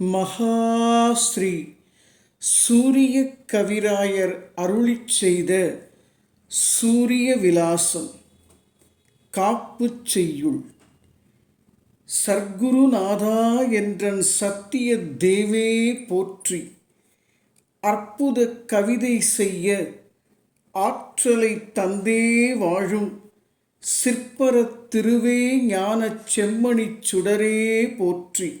மகாஸ்ரீ சூரிய கவிராயர் அருளிச் செய்த சூரிய விலாசம். காப்புச் செய்யுள். சர்க்குருநாதா என்றன் சத்திய தேவே போற்றி. அற்புத கவிதை செய்ய ஆற்றலை தந்தே வாழும் சிற்பரத் திருவே ஞானச் செம்மணிச் சுடரே போற்றி.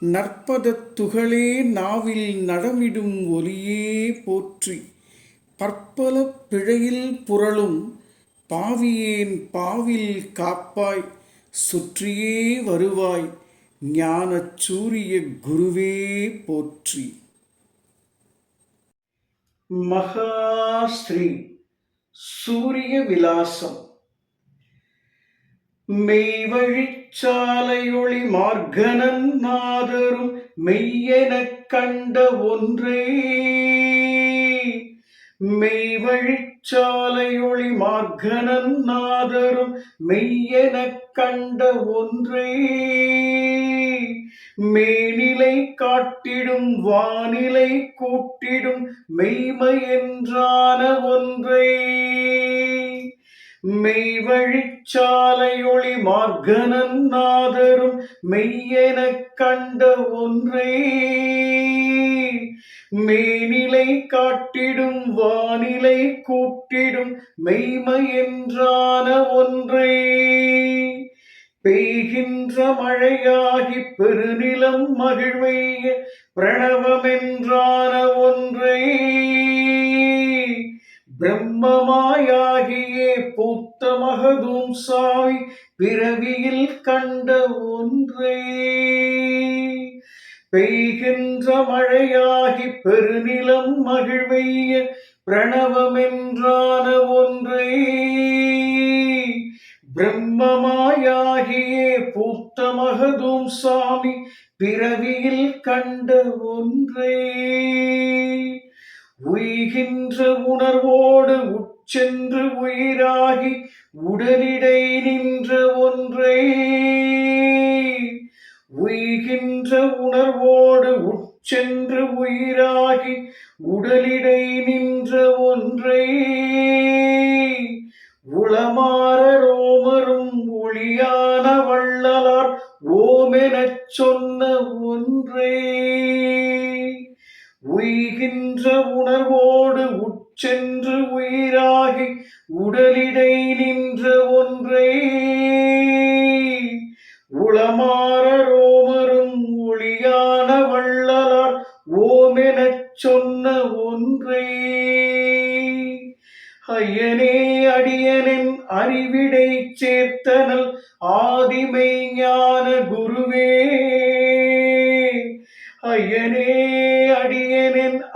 நற்பதத் துகளே நாவில் நடமிடும் ஒலியே போற்றி. பற்பல பிழையில் புரளும் பாவியேன் பாவில் காப்பாய். சுற்றியே வருவாய் ஞானச் சூரிய குருவே போற்றி. மகாஸ்ரீ சூரிய விலாசம். சாலையொளி மார்கனன் நாதரும் மெய்யெனக் கண்ட ஒன்றே. மெய்வழிச்சாலையொளி மார்கனன் நாதரும் மெய்யெனக் கண்ட ஒன்றே. மேனிலை காட்டிடும் வானிலை கூட்டிடும் மெய்மை என்றான ஒன்றை. மெய்வழிச்சாலை ஒளி நாதரும் மெய்யெனக் கண்ட ஒன்றே. மேனிலை காட்டிடும் வானிலை கூட்டிடும் மெய்மை என்றான ஒன்றே. பெய்கின்ற மழையாகி பெருநிலம் மகிழ்வைய பிரணவமென்றான ஒன்றே. பிரம்மமாயாகியே பூத்த மகதும் சாய் பிறவியில் கண்ட ஒன்றே. பெய்கின்ற மழையாகி பெருநிலம் மகிழ்வைய பிரணவமென்றான ஒன்றே. பிரம்மமாயாகியே பூத்த மகதும் சாமி பிறவியில் கண்ட ஒன்றே. உய்கின்ற உணர்வோடு உட்சென்று உயிராகி உடலிடை நின்ற ஒன்றை. உய்கின்ற உணர்வோடு உட்சென்று உயிராகி உடலிடை நின்ற ஒன்றை. உளமாற உய்கின்ற உணர்வோடு உட்சென்று உயிராகி உடலிடை நின்ற ஒன்றே. உளமாற ரோமரும் ஒளியான வள்ளலார் ஓமெனச் சொன்ன ஒன்றே. ஐயனே அடியனின் அறிவிடை சேர்த்தனல் ஆதிமை ஞான குருவே. ஐயனே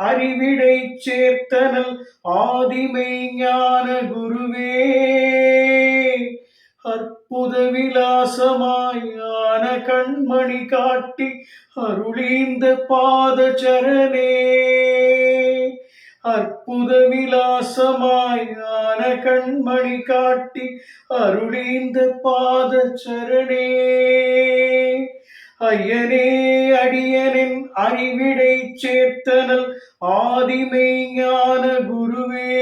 அறிவிடை சேர்த்தனல் ஆதிமை ஞான குருவே அற்புத விலாசமாயான கண்மணி காட்டி அருளீந்த பாதச்சரணே அற்புத விலாசமாயான கண்மணி காட்டி அருளீந்த பாதச்சரணே ஐயனே அடியனின் அறிவிடை சேர்த்தனல் ஆதிமை ஞான குருவே.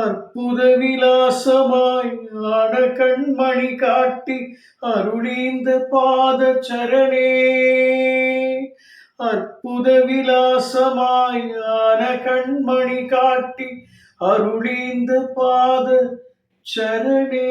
அற்புத விலாசமாய் ஆன கண்மணி காட்டி அருளீந்த பாத சரணே அற்புத விலாசமாய் ஆன கண்மணி காட்டி அருளீந்த பாத சரணே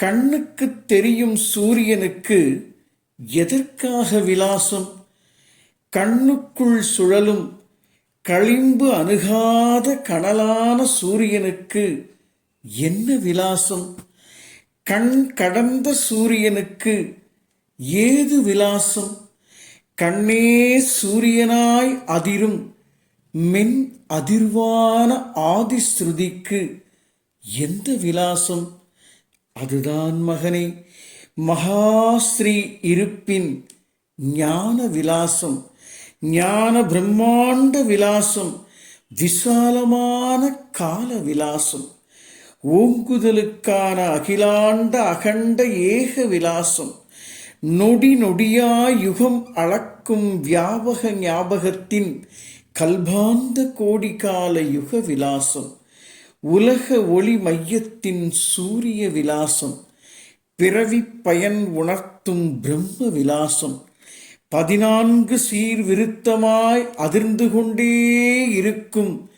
கண்ணுக்குத் தெரியும் சூரியனுக்கு எதற்காக விலாசம்? கண்ணுக்குள் சுழலும் களிம்பு அணுகாத கனலான சூரியனுக்கு என்ன விலாசம்? கண் கடந்த சூரியனுக்கு ஏது விலாசம்? கண்ணே சூரியனாய் அதிரும் மென் அதிர்வான ஆதிஸ்ருதிக்கு எந்த விலாசம்? அதுதான் மகனே மகாஸ்ரீ இருப்பின் ஞான விலாசம் ஞான பிரம்மாண்ட விலாசம் விசாலமான கால விலாசம் ஓங்குதலுக்கான அகிலாண்ட அகண்ட ஏக விலாசம் நொடி நொடியா யுகம் அளக்கும் வியாபக ஞாபகத்தின் கல்பாந்த கோடிகால யுக விலாசம். உலக ஒளி மையத்தின் சூரிய விலாசம் பிறவி பயன் உணர்த்தும் பிரம்ம விலாசம். பதினான்கு சீர் விருத்தமாய் அதிர்ந்து கொண்டே இருக்கும்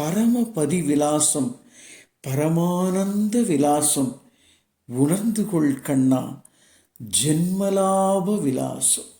பரமபதி விலாசம் பரமானந்த விலாசம். உணர்ந்து கொள் கண்ணா ஜென்மலாப விலாசம்.